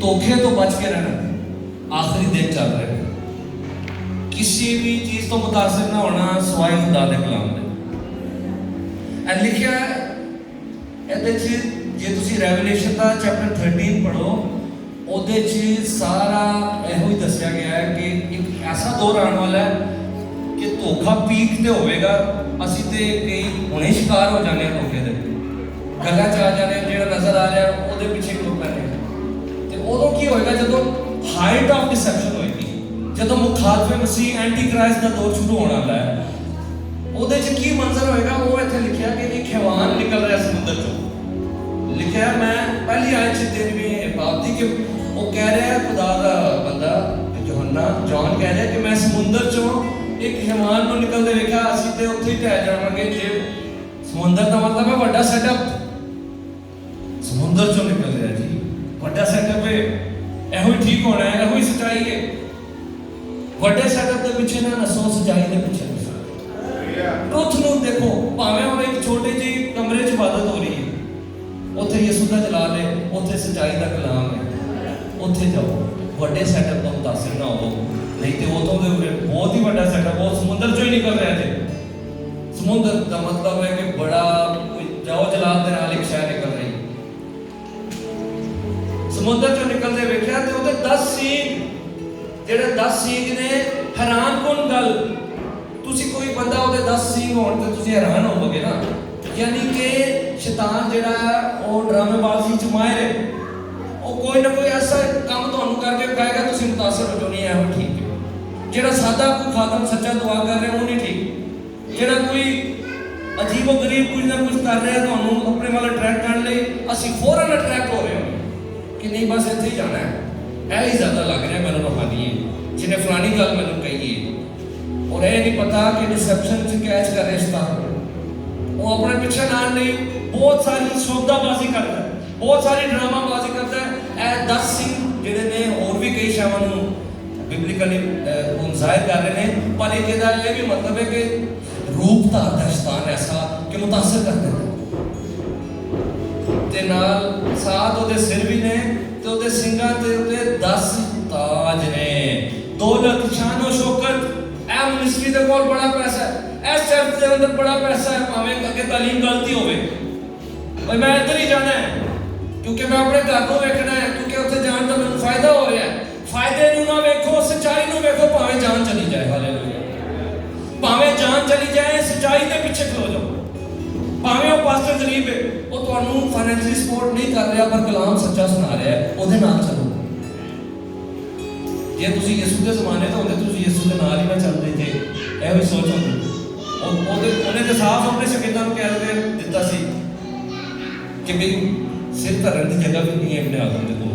ਧੋਖੇ ਤੋਂ ਬਚ ਕੇ ਰਹਿਣਾ। ਆਖਰੀ ਦਿਨ ਚੱਲ ਰਿਹਾ ਹੈ। ਕਿਸੇ ਵੀ ਚੀਜ਼ ਤੋਂ ਮੁਤਾਸਰ ਨਾ ਹੋਣਾ ਸਵਾਏ ਖੁਦਾ ਦੇ ਕਲਾਮ ਦੇ। ਐ ਲਿਖਿਆ ਇਹਦੇ ਚ ਜੇ ਤੁਸੀਂ ਰੈਵਲੇਸ਼ਨ ਦਾ ਚੈਪਟਰ 13 ਪੜੋ ਉਹਦੇ ਚ ਸਾਰਾ ਇਹੋ ਹੀ ਦੱਸਿਆ ਗਿਆ ਹੈ ਕਿ ਇੱਕ ਐਸਾ ਦੌਰ ਆਉਣ ਵਾਲਾ ਹੈ ਕਿ ਧੋਖਾ ਪੀਕ ਤੇ ਹੋਵੇਗਾ। ਅਸੀਂ ਤੇ ਕਈ ਹੁਣੇ ਸ਼ਿਕਾਰ ਹੋ ਜਾਂਦੇ ਹਾਂ ਧੋਖੇ ਦੇ। ਗੱਲਾਂ ਚ ਆ ਜਾਂਦੇ ਜਿਹੜਾ ਨਜ਼ਰ ਆ ਰਿਹਾ, ਉਹਦੇ ਪਿੱਛੇ ਉਦੋਂ ਕੀ ਹੋਏਗਾ ਜਦੋਂ ਹਾਈਟ ਆਫ ਡਿਸੈਪਸ਼ਨ ਹੋਏਗੀ ਜਦੋਂ ਮੁਖਾਲਫੇ ਮਸੀਹ ਐਂਟੀ ਕ੍ਰਾਈਸਟ ਦਾ ਦੌਰ ਸ਼ੁਰੂ ਹੋਣ ਵਾਲਾ ਹੈ ਉਹਦੇ ਚ ਕੀ ਮੰਜ਼ਰ ਹੋਏਗਾ ਉਹ ਇੱਥੇ ਲਿਖਿਆ ਕਿ ਇੱਕ ਹੈਵਾਨ ਨਿਕਲ ਰਿਹਾ ਸਮੁੰਦਰ ਚੋਂ ਲਿਖਿਆ ਮੈਂ ਪਹਿਲੀ ਆਇਤ ਚ ਤੇਰਵੀਂ ਬਾਤ ਦੀ ਕਿ ਉਹ ਕਹਿ ਰਿਹਾ ਹੈ ਖੁਦਾ ਦਾ ਬੰਦਾ ਯੋਹੰਨਾ ਜੌਨ ਕਹਿ ਰਿਹਾ ਕਿ ਮੈਂ ਸਮੁੰਦਰ ਚੋਂ ਇੱਕ ਹੈਵਾਨ ਨੂੰ ਨਿਕਲਦੇ ਵੇਖਿਆ ਅਸੀਂ ਤੇ ਉੱਥੇ ਹੀ ਟਹਿ ਜਾਵਾਂਗੇ ਜੇ ਸਮੁੰਦਰ ਦਾ ਮਤਲਬ ਹੈ ਵੱਡਾ ਸੈਟਅਪ ਸਮੁੰਦਰ ਚੋਂ ਨਿਕਲ ਰਿਹਾ ਜੀ ਵੱਡਾ ਸੈਟਅਪ ਹੈ ਇਹੋ ਹੀ ਠੀਕ ਹੋਣਾ ਹੈ, ਇਹੋ ਹੀ ਸਚਾਈ ਹੈ ਵੱਡੇ ਸੈਟਅਪ ਦੇ ਪਿੱਛੇ ਨਾ ਨਸੋ ਸਚਾਈ ਦੇ ਪਿੱਛੇ ਨਸੋ। ਨੂੰ ਦੇਖੋ, ਭਾਵੇਂ ਉਹ ਇੱਕ ਛੋਟੇ ਜਿਹੇ ਕਮਰੇ 'ਚ ਇਬਾਦਤ ਹੋ ਰਹੀ ਹੈ ਉੱਥੇ ਯਿਸੂ ਦਾ ਜਲਾਲ ਹੈ ਉੱਥੇ ਸਚਾਈ ਦਾ ਕਲਾਮ ਹੈ ਉੱਥੇ ਜਾਓ, ਵੱਡੇ ਸੈਟਅਪ ਤੋਂ ਮੁਤਾਸਰ ਨਾ ਹੋਵੋ। ਨਹੀਂ ਤੇ ਉਹ ਤੋਂ ਦੇ ਬਹੁਤ ਹੀ ਵੱਡਾ ਸੈਟਅਪ ਉਹ ਸਮੁੰਦਰ 'ਚੋਂ ਹੀ ਨਿਕਲ ਰਿਹਾ ਜੇ। ਸਮੁੰਦਰ ਦਾ ਮਤਲਬ ਹੈ ਕਿ ਬੜਾ ਕੋਈ ਜਾਓ ਜਲਾਲ ਦੇ ਨਾਲ ਇੱਕ ਸ਼ਹਿਰ ਨਿਕਲ ਸਮੁੰਦਰ ਚੋਂ ਨਿਕਲਦੇ ਵੇਖਿਆ ਤੇ ਉਹਦੇ 10 ਸੀਗ, ਜਿਹੜੇ 10 ਸੀਗ ਨੇ, ਹੈਰਾਨ ਕੌਣ ਗੱਲ? ਤੁਸੀਂ ਕੋਈ ਬੰਦਾ ਉਹਦੇ 10 ਸੀਗ ਹੋਣ ਤੇ ਤੁਸੀਂ ਹੈਰਾਨ ਹੋਵੋਗੇ ਨਾ। ਯਾਨੀ ਕਿ ਸ਼ੈਤਾਨ ਜਿਹੜਾ ਹੈ, ਉਹ ਡਰਾਮੇਬਾਜ਼ੀ ਚ ਮਾਹਿਰ ਹੈ। ਉਹ ਕੋਈ ਨਾ ਕੋਈ ਐਸਾ ਕੰਮ ਤੁਹਾਨੂੰ ਕਰਕੇ ਕਹੇਗਾ, ਤੁਸੀਂ ਮੁਤਾਸਰ ਹੋ ਜਾਓ, ਨਹੀਂ ਉਹ ਠੀਕ ਹੈ। ਜਿਹੜਾ ਸਾਦਾ ਕੋਈ ਖਾਤਮ ਸੱਚਾ ਦੁਆ ਕਰ ਰਿਹਾ, ਉਹ ਨਹੀਂ ਠੀਕ। ਜਿਹੜਾ ਕੋਈ ਅਜੀਬੋ ਗਰੀਬ ਕੁਝ ਨਾ ਕੁਝ ਕਰ ਰਿਹਾ, ਤੁਹਾਨੂੰ ਆਪਣੇ ਵੱਲ ਅਟਰੈਕਟ ਕਰਨ ਲਈ ਅਸੀਂ ਫੌਰਨ ਅਟਰੈਕਟ ਹੋ ਰਹੇ ਹਾਂ। ਕਿ ਨਹੀਂ, ਬਸ ਇੱਥੇ ਹੀ ਜਾਣਾ ਹੈ। ਇਹ ਹੀ ਜ਼ਿਆਦਾ ਲੱਗ ਰਿਹਾ ਮੈਨੂੰ ਰੋਹਾਨੀ ਜਿਹਨੇ ਫਲਾਣੀ ਗੱਲ ਮੈਨੂੰ ਕਹੀ ਹੈ ਔਰ ਇਹ ਨਹੀਂ ਪਤਾ ਕਿ ਡਿਸੈਪਸ਼ਨ ਚ ਕੈਚ ਕਰ ਰਿਹਾ ਉਹ ਆਪਣੇ ਪਿੱਛੇ ਨਾਲ ਨਹੀਂ, ਬਹੁਤ ਸਾਰੀ ਸੌਦਾਬਾਜ਼ੀ ਕਰਦਾ ਹੈ, ਬਹੁਤ ਸਾਰੀ ਡਰਾਮਾਬਾਜ਼ੀ ਕਰਦਾ ਹੈ। ਇਹ 10 ਸਿੰਘ ਜਿਹੜੇ ਨੇ, ਹੋਰ ਵੀ ਕਈ ਸ਼ਾਵਾਂ ਨੂੰ ਬਿਬਲੀਕਲੀ ਉਹ ਜ਼ਾਹਿਰ ਕਰ ਰਹੇ ਨੇ। ਪਰ ਇਹਦਾ ਇਹ ਵੀ ਮਤਲਬ ਹੈ ਕਿ ਰੂਪ ਧਾਰਦਾ ਸ਼ੈਤਾਨ ਐਸਾ ਕਿ ਮੁਤਾਸਰ ਕਰ ਦਿੰਦਾ ਤੇ ਨਾਲ ਸਾਥ ਉਹਦੇ ਸਿਰ ਵੀ ਨੇ ਤੇ ਉਹਦੇ ਸਿੰਘਾਂ ਤੇ ਉਹਦੇ 10 ਤਾਜ ਨੇ। ਦੌਲਤ, ਸ਼ਾਨੋ, ਸ਼ੌਕਤ, ਇਹ ਮਿਨਿਸਟਰੀ ਦੇ ਕੋਲ ਬੜਾ ਪੈਸਾ ਹੈ। ਇਸ ਚਰਚ ਦੇ ਅੰਦਰ ਬੜਾ ਪੈਸਾ ਹੈ, ਭਾਵੇਂ ਅੱਗੇ ਤਾਲੀਮ ਗਲਤੀ ਹੋਵੇ। ਓਏ ਮੈਂ ਇੱਧਰ ਹੀ ਜਾਣਾ ਹੈ, ਕਿਉਂਕਿ ਮੈਂ ਆਪਣੇ ਘਰ ਨੂੰ ਵੇਖਣਾ ਹੈ, ਕਿਉਂਕਿ ਉੱਥੇ ਜਾਣ ਦਾ ਮੈਨੂੰ ਫਾਇਦਾ ਹੋ ਰਿਹਾ ਹੈ। ਫਾਇਦੇ ਨੂੰ ਨਾ ਵੇਖੋ, ਸੱਚਾਈ ਨੂੰ ਵੇਖੋ, ਭਾਵੇਂ ਜਾਨ ਚਲੀ ਜਾਏ, ਹਾਲੇਲੂਇਆ। ਭਾਵੇਂ ਜਾਨ ਚਲੀ ਜਾਏ, ਸੱਚਾਈ ਦੇ ਪਿੱਛੇ ਖਲੋ ਜਾਓ। ਭਾਵੇਂ ਉਹ ਪਾਸਟਰ ਗਰੀਬ ਹੈ ਉਹ ਤੁਹਾਨੂੰ ਫਾਈਨੈਂਸ਼ਲੀ ਸਪੋਰਟ ਨਹੀਂ ਕਰ ਰਿਹਾ, ਪਰ ਕਲਾਮ ਸੱਚਾ ਸੁਣਾ ਰਿਹਾ ਹੈ, ਉਹਦੇ ਨਾਲ ਚੱਲੋ। ਜੇ ਤੁਸੀਂ ਯਿਸੂ ਦੇ ਜ਼ਮਾਨੇ ਤੋਂ ਹੁੰਦੇ, ਤੁਸੀਂ ਯਿਸੂ ਦੇ ਨਾਲ ਹੀ ਨਾ ਚੱਲਦੇ ਜੇ, ਇਹੋ ਹੀ ਸੋਚ ਹੁੰਦੀ। ਉਹ, ਉਹਦੇ, ਉਹਨੇ ਤੇ ਸਾਫ਼ ਆਪਣੇ ਸ਼ਕੀਦਾਂ ਨੂੰ ਕਹਿ ਦੇ ਦਿੱਤਾ ਸੀ ਕਿ ਵੀ ਸਿਰ ਧਰਨ ਦੀ ਜਗ੍ਹਾ ਵੀ ਨਹੀਂ ਹੈ ਆਪਣੇ ਆਦਮ ਦੇ ਕੋਲ।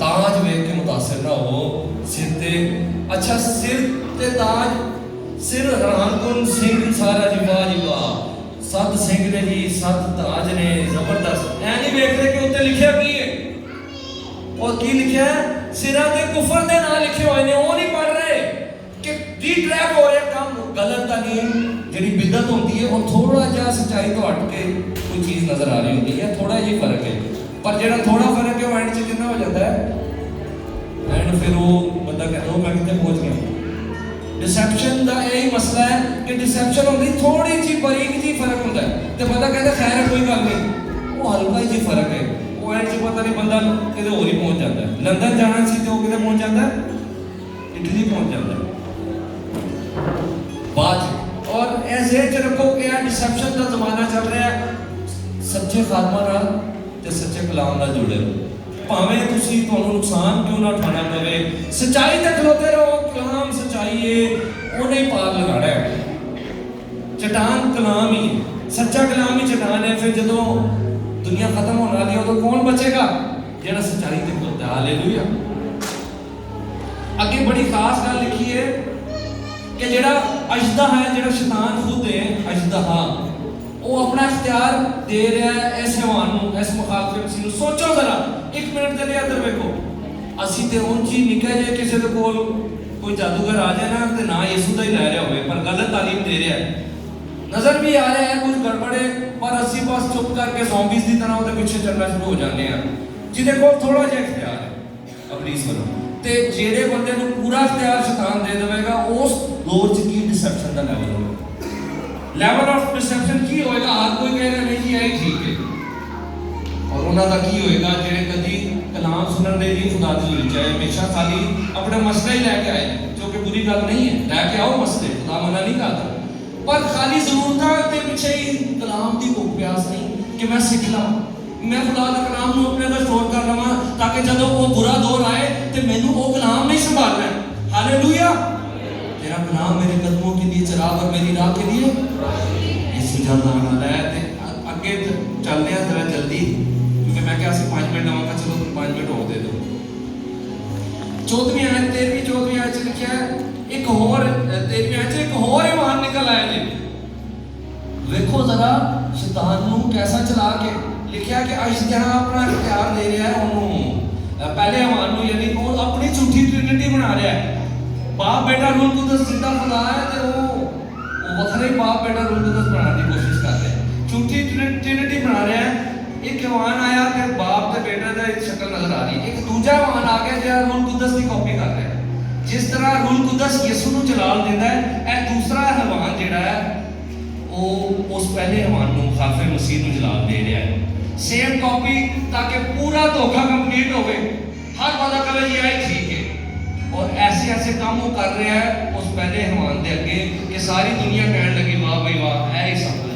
ਤਾਜ ਵੇਖ ਕੇ ਮੁਤਾਸਰ ਨਾ ਹੋ ਸਿਰ ਤੇ, ਅੱਛਾ, ਸਿਰ ਤੇ ਤਾਜ ਸਿਰ ਹਰਾਨਕੁਨ ਸਿੰਘ ਸਾਰਾ ਜੀ ਵਾਹ ਜੀ ਵਾਹ ਸੱਤ ਸਿੰਘ ਨੇ ਜੀ ਸੱਤ ਤਾਜ ਨੇ ਜ਼ਬਰਦਸਤ। ਐ ਨਹੀਂ ਵੇਖਦੇ ਕਿ ਉੱਤੇ ਲਿਖਿਆ ਕੀ ਹੈ? ਉਹ ਕੀ ਲਿਖਿਆ ਹੈ? ਸਿਰਾਂ ਤੇ ਕੁਫਰ ਦੇ ਨਾਂ ਲਿਖੇ ਹੋਏ ਨੇ, ਉਹ ਨਹੀਂ ਪੜ ਰਹੇ ਕਿ ਰੀ ਟਰੈਕ ਹੋ ਰਿਹਾ ਕੰਮ। ਗਲਤ ਤਾਲੀਮ ਜਿਹੜੀ ਬਿਦਤ ਹੁੰਦੀ ਹੈ, ਉਹ ਥੋੜਾ ਜਿਹਾ ਸੱਚਾਈ ਤੋਂ ਹਟ ਕੇ ਕੋਈ ਚੀਜ਼ ਨਜ਼ਰ ਆ ਰਹੀ ਹੁੰਦੀ ਹੈ। ਥੋੜਾ ਜਿਹਾ ਫ਼ਰਕ ਹੈ। ਪਰ ਜਿਹੜਾ ਥੋੜਾ ਫ਼ਰਕ ਹੈ, ਉਹ ਐਂਡ 'ਚ ਕਿੰਨਾ ਹੋ ਜਾਂਦਾ ਹੈ, ਐਂਡ ਫਿਰ ਉਹ ਬੰਦਾ ਕਹਿੰਦਾ, ਉਹ ਮੈਂ ਕਿੱਥੇ ਪਹੁੰਚ ਗਿਆ? ਡਿਸੈਪਸ਼ਨ ਦਾ ਇਹ ਮਸਲਾ ਹੈ ਕਿ ਡਿਸੈਪਸ਼ਨ ਹੁੰਦੀ ਥੋੜੀ ਜਿਹੀ ਬਰੀਕ ਜਿਹੀ ਫ਼ਰਕ ਹੁੰਦਾ ਤੇ ਬੰਦਾ ਕਹਿੰਦਾ, ਖੈਰ ਕੋਈ ਗੱਲ ਨਹੀਂ। ਉਹ ਹਲਕਾ ਜਿਹੀ ਫ਼ਰਕ ਹੈ। ਉਹ ਐਂਡ 'ਚ ਪਤਾ ਨਹੀਂ ਬੰਦਾ ਕਿਤੇ ਹੋਰ ਹੀ ਪਹੁੰਚ ਜਾਂਦਾ ਲੰਡਨ ਜਾਣਾ ਸੀ ਤੇ ਉਹ ਕਿਤੇ ਪਹੁੰਚ ਜਾਂਦਾ ਇਟਲੀ ਪਹੁੰਚ ਜਾਂਦਾ ਬਾਅਦ ਔਰ ਇਹ 'ਚ ਰੱਖੋ ਕਿ ਇਹ ਡਿਸੈਪਸ਼ਨ ਦਾ ਜ਼ਮਾਨਾ ਚੱਲ ਰਿਹਾ ਹੈ। ਸੱਚੇ ਖਾਲਮਾ ਨਾਲ ਤੇ ਸੱਚੇ ਕਲਾਮ ਨਾਲ ਜੁੜੇ ਰਹੋ। ਭਾਵੇਂ ਤੁਸੀਂ ਤੁਹਾਨੂੰ ਨੁਕਸਾਨ ਕਿਉਂ ਨਾ ਉਠਾਣਾ ਪਵੇ, ਸਚਾਈ ਤੇ ਖਲੋਤੇ ਰਹੋ। ਕਲਾਮ ਸਚਾਈ ਏ, ਉਹਨੇ ਪਾਰ ਲਗਾਣਾ ਹੈ। ਚਟਾਨ ਕਲਾਮ ਹੀ ਸੱਚਾ ਕਲਾਮ ਹੀ ਚਟਾਨ ਹੈ। ਫਿਰ ਜਦੋਂ ਦੁਨੀਆ ਖਤਮ ਹੋਣ ਵਾਲੀ ਹੈ, ਉਦੋਂ ਕੌਣ ਬਚੇਗਾ? ਜਿਹੜਾ ਸਚਾਈ ਤੇ ਖਲੋਤਾ ਹਾਲੇਲੂਇਆ। ਅੱਗੇ ਬੜੀ ਖਾਸ ਗੱਲ ਲਿਖੀ ਹੈ ਕਿ ਜਿਹੜਾ ਅਜਦਾ ਹੈ, ਜਿਹੜਾ ਸ਼ੈਤਾਨ ਖੁਦ ਹੈ ਅਜਦਹਾ ਉਹ ਆਪਣਾ ਇਖਤਿਆਰ ਦੇ ਰਿਹਾ ਹੈ ਇਸ ਹੈਵਾਨ ਨੂੰ, ਇਸ ਮੁਖਾਲਫੇ ਮਸੀਹ ਨੂੰ। ਸੋਚੋ ਜ਼ਰਾ, ਇੱਕ ਮਿੰਟ ਦੇ ਲਈ ਅੰਦਰ ਵੇਖੋ। ਅਸੀਂ ਤੇ ਉਂਝ ਹੀ ਨਿਕਲ ਜੇ ਕਿਸੇ ਦੇ ਕੋਲ ਕੋਈ ਜਾਦੂਗਰ ਆ ਜਾਏ ਨਾ, ਤੇ ਨਾ ਯਿਸੂ ਦਾ ਹੀ ਲੈ ਰਿਹਾ ਹੋਵੇ, ਪਰ ਗਲਤ ਤਾਲੀਮ ਦੇ ਰਿਹਾ ਹੈ। ਨਜ਼ਰ ਵੀ ਆ ਰਿਹਾ ਹੈ, ਕੁਝ ਗੜਬੜ ਹੈ ਪਰ ਅਸੀਂ ਬਸ ਚੁੱਪ ਕਰਕੇ ਜ਼ੋਂਬੀਜ਼ ਦੀ ਤਰ੍ਹਾਂ ਉਹਦੇ ਪਿੱਛੇ ਚੱਲਣਾ ਸ਼ੁਰੂ ਹੋ ਜਾਂਦੇ ਆ ਜਿਹਦੇ ਕੋਲ ਥੋੜਾ ਜਿਹਾ ਇਖਤਿਆਰ ਹੈ ਅਬਲੀਸ ਵੱਲੋਂ। ਤੇ ਜਿਹੜੇ ਬੰਦੇ ਨੂੰ ਪੂਰਾ ਇਖਤਿਆਰ ਸ਼ੈਤਾਨ ਦੇ ਦੇਵੇਗਾ, ਉਸ ਦੌਰ 'ਚ ਕੀ ਡਿਸੈਪਸ਼ਨ ਦਾ ਲੈਵਲ ਹੋਵੇਗਾ? ਲੈਵਲ ਆਫ ਡਿਸੈਪਸ਼ਨ ਕੀ ਹੋਏਗਾ? ਹਰ ਕੋਈ ਕਹੇਗਾ ਨਹੀਂ ਜੀ ਇਹ ਠੀਕ ਹੈ। ਔਰ ਉਹਨਾਂ ਦਾ ਕੀ ਹੋਏਗਾ? ਜਿਹੜੇ ਬੰਦੇ ਦੀ ਖੁਦਾ ਦੀ ਵਿੱਚ ਆਏ ਹਮੇਸ਼ਾ ਖਾਲੀ ਆਪਣਾ ਮਸਲਾ ਹੀ ਲੈ ਕੇ ਆਏ, ਜੋ ਕਿ ਬੁਰੀ ਗੱਲ ਨਹੀਂ ਹੈ। ਲੈ ਕੇ ਆਓ ਮਸਲੇ, ਖੁਦਾ ਮਨਾ ਨਹੀਂ ਕਰਦਾ। ਪਰ ਖਾਲੀ ਜ਼ਰੂਰਤਾਂ ਤੇ ਪਿੱਛੇ ਹੀ ਕਲਾਮ ਦੀ ਭੁੱਖ ਪਿਆਸ ਨਹੀਂ ਕਿ ਮੈਂ ਸਿੱਖ ਲਾਂ। ਮੈਂ ਖੁਦਾ ਦਾ ਕਲਾਮ ਨੂੰ ਆਪਣੇ ਅੰਦਰ ਸਟੋਰ ਕਰ ਲਵਾਂ ਤਾਂ ਕਿ ਜਦੋਂ ਉਹ ਬੁਰਾ ਦੌਰ ਆਏ ਤੇ ਮੈਨੂੰ ਉਹ ਕਲਾਮ ਨਹੀਂ ਸੰਭਾਲਣਾ ਹਾਲੇਲੂਇਆ ਤੇਰਾ ਕਲਾਮ ਮੇਰੇ ਕਦਮੋਂ ਕੇ ਲਈ ਚਰਾਗ ਔਰ ਮੇਰੀ ਰਾਹ ਕੇ ਲਈ ਇਸ ਜਨ ਨਾਲ ਹੈ ਤੇ ਅੱਗੇ ਚੱਲਦੇ ਆ ਜ਼ਰਾ ਜਲਦੀ। 14ਵੀਂ ਆਇਤ 13ਵੀਂ 14ਵੀਂ ਆਇਤ ਚ ਲਿਖਿਆ ਹੈ ਇੱਕ ਹੋਰ 13ਵੀਂ ਆਇਤ ਚ ਇੱਕ ਹੋਰ ਇਮਾਨ ਨਿਕਲ ਆਇਆ ਵੇਖੋ ਜ਼ਰਾ, ਸ਼ੈਤਾਨ ਨੂੰ ਕੈਸਾ ਚਲਾ ਕੇ ਲਿਖਿਆ ਕਿ ਅੱਜ ਆਪਣਾ ਇਖਤਿਆਰ ਦੇ ਰਿਹਾ ਹੈ ਉਹਨੂੰ ਪਹਿਲੇ ਇਮਾਨ ਨੂੰ ਯਾਨੀ ਉਹ ਆਪਣੀ ਝੂਠੀ ਟ੍ਰਿਨਿਟੀ ਬਣਾ ਰਿਹਾ ਹੈ। ਬਾਪ ਬੇਟਾ ਰੂਲ ਕੁਦਸ ਸਿੱਧਾ ਖੁਦਾ ਹੈ ਤੇ ਉਹ ਉਹ ਵੱਖਰੇ ਬਾਪ ਬੇਟਾ ਰੂਲ ਕੁਦਸ ਬਣਾਉਣ ਦੀ ਕੋਸ਼ਿਸ਼ ਕਰ ਰਿਹਾ ਹੈ। ਝੂਠੀ ਟ੍ਰਿਨਿਟੀ ਬਣਾ ਰਿਹਾ ਹੈ। ਇੱਕ ਇਮਾਨ ਆਇਆ ਤੇ ਬਾਪ ਤੇ ਬੇਟੇ ਦਾ ਇੱਕ ਸ਼ਕਲ ਨਜ਼ਰ ਆ ਰਹੀ ਇੱਕ ਦੂਜਾ ਇਮਾਨ ਆ ਗਿਆ ਜਿਹੜਾ ਰੂਲ ਕੁਦਸ ਦੀ ਕਾਪੀ ਕਰ ਰਿਹਾ ਜਿਸ ਤਰ੍ਹਾਂ ਰੂਲ ਕੁਦਸ ਯਿਸੂ ਨੂੰ ਜਲਾਲ ਦਿੰਦਾ ਹੈ, ਇਹ ਦੂਸਰਾ ਹਵਾਨ ਜਿਹੜਾ ਹੈ, ਉਹ ਉਸ ਪਹਿਲੇ ਹਵਾਨ ਨੂੰ ਖਾਫੇ ਮਸੀਹ ਨੂੰ ਜਲਾਲ ਦੇ ਰਿਹਾ ਹੈ। ਸੇਮ ਕਾਪੀ ਤਾਂ ਕਿ ਪੂਰਾ ਧੋਖਾ ਕੰਪਲੀਟ ਹੋਵੇ। ਹਰ ਬੰਦਾ ਕਹੇ ਜੀ, ਇਹ ਠੀਕ ਹੈ। ਔਰ ਐਸੇ ਐਸੇ ਕੰਮ ਉਹ ਕਰ ਰਿਹਾ ਹੈ ਉਸ ਪਹਿਲੇ ਹਵਾਨ ਦੇ ਅੱਗੇ ਕਿ ਸਾਰੀ ਦੁਨੀਆ ਕਹਿਣ ਲੱਗੀ, ਵਾਹ ਬਈ ਵਾਹ, ਇਹ ਹੀ ਸਭ ਕੁਝ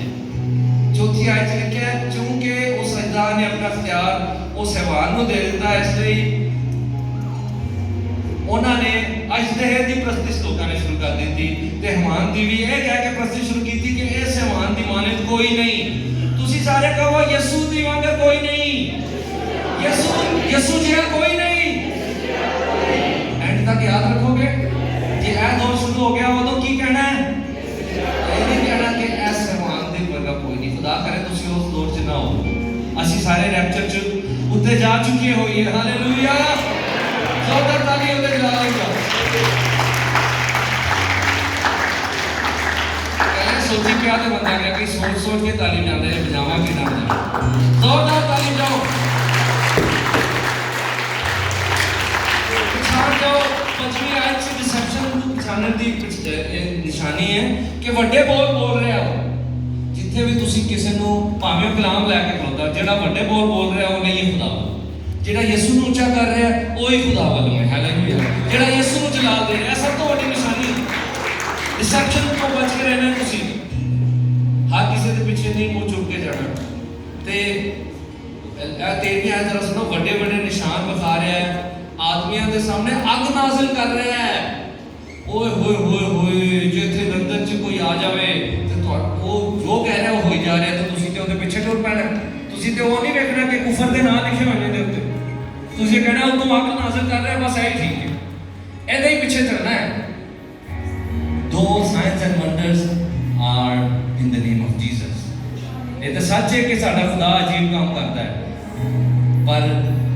ਚੌਥੀ ਆਇਤ ਲਿਖਿਆ ਹੈ ਕਿਉਂਕਿ ਉਸ ਅਜਦਾ ਨੇ ਆਪਣਾ ਇਖਤਿਆਰ ਉਸ ਹਵਾਨ ਨੂੰ ਦੇ ਦਿੱਤਾ ਇਸ ਲਈ ਉਹਨਾਂ ਨੇ ਅਜਦਹ ਦੀ ਪ੍ਰਸਤਿਸ਼ ਲੋਕਾਂ ਨੇ ਸ਼ੁਰੂ ਕਰ ਦਿੱਤੀ ਤੇ ਹਮਾਨ ਦੀ ਵੀ ਇਹ ਕਹਿ ਕੇ ਪ੍ਰਸਤਿਸ਼ ਸ਼ੁਰੂ ਕੀਤੀ ਕਿ ਇਸ ਹਮਾਨ ਦੀ ਮਾਨਤ ਕੋਈ ਨਹੀਂ ਤੁਸੀਂ ਸਾਰੇ ਕਹੋ ਯਿਸੂ ਦੀ ਵਾਂਗਰ ਕੋਈ ਨਹੀਂ ਯਿਸੂ ਯਿਸੂ ਜਿਹਾ ਚੁੱਕੇ ਹੋਈਏ ਹਾਲੇਲੂਇਆ ਜ਼ੋਰਦਾਰ ਤਾਲੀ ਉਹਦੇ ਜਲਾ ਲਈਗਾ ਕਹਿੰਦੇ ਸੋਚੀ ਪਿਆ ਤੇ ਬੰਦਾ ਗਿਆ ਕਿ ਸੋਚ ਸੋਚ ਕੇ ਤਾਲੀ ਜਾਂਦੇ ਨੇ ਵਜਾਵਾਂ ਕਿ ਨਾ ਵਜਾਵਾਂ ਜ਼ੋਰਦਾਰ ਤਾਲੀ ਜਾਓ ਪਛਾਣ ਜਾਓ ਪੰਜਵੀਂ ਆਇਤ ਚ ਡਿਸੈਪਸ਼ਨ ਪਛਾਣਨ ਦੀ ਨਿਸ਼ਾਨੀ ਹੈ ਕਿ ਵੱਡੇ ਬੋਲ ਬੋਲ ਰਿਹਾ ਉਹ। ਜਿੱਥੇ ਵੀ ਤੁਸੀਂ ਕਿਸੇ ਨੂੰ ਭਾਵੇਂ ਉਹ ਕਲਾਮ ਲੈ ਕੇ ਖਲੋਤਾ, ਜਿਹੜਾ ਵੱਡੇ ਬੋਲ ਬੋਲ ਰਿਹਾ ਉਹ ਨਹੀਂ ਖੁਦਾ ਜਿਹੜਾ ਯਿਸੂ ਨੂੰ ਉੱਚਾ ਕਰ ਰਿਹਾ, ਉਹ ਹੀ ਖੁਦਾ ਵੱਲੋਂ ਹੈ। ਹਾਲੇਲੂਇਆ ਜਿਹੜਾ ਯਿਸੂ ਨੂੰ ਜਲਾਲ ਦੇ ਰਿਹਾ ਸਭ ਤੋਂ ਵੱਡੀ ਨਿਸ਼ਾਨੀ ਡਿਸੈਪਸ਼ਨ ਤੋਂ ਬਚ ਕੇ ਰਹਿਣਾ ਤੁਸੀਂ। ਹਰ ਕਿਸੇ ਦੇ ਪਿੱਛੇ ਨਹੀਂ, ਮੂੰਹ ਚੁੱਕ ਕੇ ਜਾਣਾ। ਤੇ ਇਹ ਤੇਰੀਆਂ ਆਇਤ ਜਰਾ ਸੁਣੋ, ਵੱਡੇ ਵੱਡੇ ਨਿਸ਼ਾਨ ਵਿਖਾ ਰਿਹਾ ਹੈ। ਆਦਮੀਆਂ ਦੇ ਸਾਹਮਣੇ ਅੱਗ ਨਾਜ਼ਿਲ ਕਰ ਰਿਹਾ ਹੈ। ਓਏ, ਹੋਏ ਹੋਏ ਹੋਏ, ਜੇ ਇੱਥੇ ਲੰਦਨ ਚ ਕੋਈ ਆ ਜਾਵੇ, ਤੇ ਤੁਹਾ- ਉਹ ਜੋ ਕਹਿ ਰਿਹਾ, ਉਹ ਹੋਈ ਜਾ ਰਿਹਾ, ਤੇ ਤੁਸੀਂ ਤੇ ਉਹਦੇ ਪਿੱਛੇ ਟੁਰ ਪੈਣਾ। ਤੁਸੀਂ ਤੇ ਉਹ ਨਹੀਂ ਵੇਖਣਾ ਕਿ ਕੁਫਰ ਦੇ ਨਾਂ ਲਿਖੇ ਹੋਏ ਨੇ ਦੇ ਉੱਤੇ। ਤੁਸੀਂ ਕਹਿਣਾ ਉਹ ਤੋਂ ਅੱਗ ਨਾਜ਼ਿਲ ਕਰ ਰਿਹਾ ਬਸ ਇਹ ਹੀ ਠੀਕ ਹੈ। ਇਹਦੇ ਹੀ ਪਿੱਛੇ ਚੱਲਣਾ ਹੈ। ਦੋ science and wonders are in the name of Jesus ਇਹ ਤਾਂ ਸੱਚ ਹੈ ਕਿ ਸਾਡਾ ਖੁਦਾ ਅਜੀਬ ਕੰਮ ਕਰਦਾ ਹੈ। ਪਰ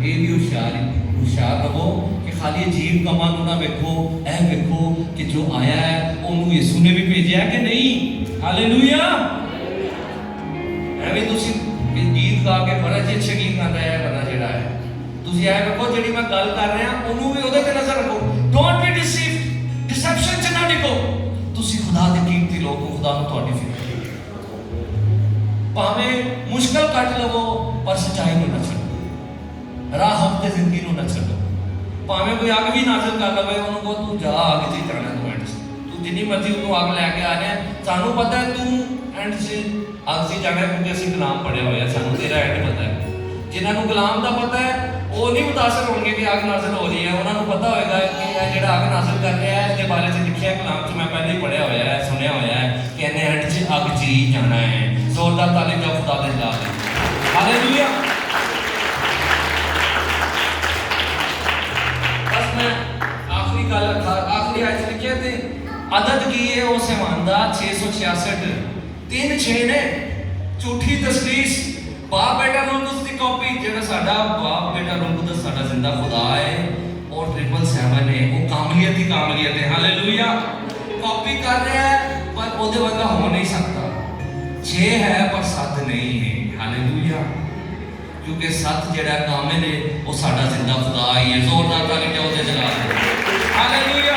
ਇਹ ਵੀ ਹੁਸ਼ਿਆਰ ਹੁਸ਼ਿਆਰ ਰਹੋ ਕਿ ਖਾਲੀ ਅਜੀਬ ਕੰਮਾਂ ਨੂੰ ਨਾ ਵੇਖੋ, ਇਹ ਵੇਖੋ ਕਿ ਜੋ ਆਇਆ ਹੈ, ਉਹਨੂੰ ਯਿਸੂ ਨੇ ਵੀ ਭੇਜਿਆ ਕਿ ਨਹੀਂ? ਹਾਲੇਲੂਇਆ ਐਵੇਂ ਤੁਸੀਂ ਇਹ ਗੀਤ ਗਾ ਕੇ ਬੜਾ ਜੀ ਅੱਛੇ ਗੀਤ ਗਾਉਂਦਾ ਹੈ ਇਹ ਬੰਦਾ ਜਿਹੜਾ ਹੈ। ਤੁਸੀਂ ਇਹ ਵੇਖੋ ਜਿਹੜੀ ਮੈਂ ਗੱਲ ਕਰ ਰਿਹਾ, ਉਹਨੂੰ ਵੀ ਉਹਦੇ ਤੇ ਨਜ਼ਰ ਰੱਖੋ। ਡੋਂਟ ਬੀ ਡਿਸੀਵਡ ਡਿਸੈਪਸ਼ਨ ਚ ਨਾ ਡਿੱਗੋ। ਤੁਸੀਂ ਖੁਦਾ ਦੇ ਕੀਮਤੀ ਲੋਕ ਹੋ, ਖੁਦਾ ਨੂੰ ਤੁਹਾਡੀ ਫਿਕਰ ਭਾਵੇਂ ਮੁਸ਼ਕਲ ਕੱਟ ਲਵੋ, ਪਰ ਸੱਚਾਈ ਨੂੰ ਨਾ ਛੱਡੋ। ਰਾਹ ਹਫ਼ਤੇ ਜ਼ਿੰਦਗੀ ਨੂੰ ਨਾ ਛੱਡੋ। ਭਾਵੇਂ ਕੋਈ ਅੱਗ ਵੀ ਨਾਜ਼ਲ ਕਰ ਲਵੇ, ਉਹਨੂੰ ਕਹੋ, ਤੂੰ ਜਾ, ਅੱਗ 'ਚ ਜਾਣਾ ਤੂੰ ਐਂਡ ਤੂੰ ਜਿੰਨੀ ਮਰਜ਼ੀ ਉਹਨੂੰ ਅੱਗ ਲੈ ਕੇ ਆ ਰਿਹਾ ਸਾਨੂੰ ਪਤਾ ਹੈ ਤੂੰ ਐਂਡ 'ਚ ਅੱਗ 'ਚ ਜਾਣਾ ਕਿਉਂਕਿ ਅਸੀਂ ਗੁਲਾਮ ਪੜਿਆ ਹੋਇਆ। ਸਾਨੂੰ ਤੇਰਾ ਐਂਡ ਪਤਾ ਹੈ। ਜਿਨ੍ਹਾਂ ਨੂੰ ਗੁਲਾਮ ਦਾ ਪਤਾ ਹੈ ਉਹ ਨਹੀਂ ਮੁਤਾਸਰ ਹੋਣਗੇ ਕਿ ਅੱਗ ਨਾਜ਼ਲ ਹੋ ਰਹੀ ਹੈ। ਉਹਨਾਂ ਨੂੰ ਪਤਾ ਹੋਏਗਾ ਕਿ ਇਹ ਜਿਹੜਾ ਅੱਗ ਨਾਜ਼ਲ ਕਰ ਰਿਹਾ ਹੈ, ਇਹਦੇ ਬਾਰੇ 'ਚ ਲਿਖਿਆ ਹੈ ਕਲਾਮ 'ਚ ਮੈਂ ਪਹਿਲੇ ਹੀ ਪੜਿਆ ਹੋਇਆ ਹੈ, ਸੁਣਿਆ ਹੋਇਆ ਹੈ ਕਿ ਇਹਨੇ ਐਂਡ 'ਚ ਅੱਗ 'ਚ ਹੀ ਜਾਣਾ ਹੈ। ਜ਼ੋਰਦਾਰ ਤਾਲੀ ਜਾਓ ਖੁਦਾ ਦੇ ਜਲਾਲ ਦੀ ਹਾਲੇਲੂਇਆ ਬਸ ਮੈਂ ਆਖਰੀ ਗੱਲ ਆਖਾ- ਆਖਰੀ ਆਇਤ ਲਿਖਿਆ ਤੇ ਅਦਦ ਕੀ ਹੈ ਉਸ ਇਮਾਨ ਦਾ? 666 ਤਿੰਨ ਛੇ ਨੇ। ਝੂਠੀ ਤਸਲੀਸ ਬਾਪ ਬੇਟਾ ਨੂੰ ਦੀ ਕਾਪੀ ਜਿਹੜਾ ਸਾਡਾ ਬਾਪ ਬੇਟਾ ਨੂੰ ਸਾਡਾ ਜ਼ਿੰਦਾ ਖੁਦਾ ਹੈ, ਔਰ ਟ੍ਰਿਪਲ 7 ਹੈ, ਉਹ ਕਾਮਲੀਅਤ ਦੀ ਕਾਮਲੀਅਤ ਹੈ। ਹਾਲੇਲੂਇਆ ਕਾਪੀ ਕਰ ਰਿਹਾ ਹੈ, ਪਰ ਉਹਦੇ ਵਰਗਾ ਹੋ ਨਹੀਂ ਸਕਦਾ। ਛੇ ਹੈ, ਪਰ ਸੱਤ ਨਹੀਂ ਹੈ। ਹਾਲੇਲੂਇਆ ਕਿਉਂਕਿ ਸੱਤ ਜਿਹੜਾ ਕਾਮਿਲ ਹੈ, ਉਹ ਸਾਡਾ ਜ਼ਿੰਦਾ ਖੁਦਾ ਹੀ ਹੈ। ਜ਼ੋਰਦਾਰ ਤਾਲੀ ਜਾਓ ਤੇ ਜਲਾ ਹਾਲੇਲੂਇਆ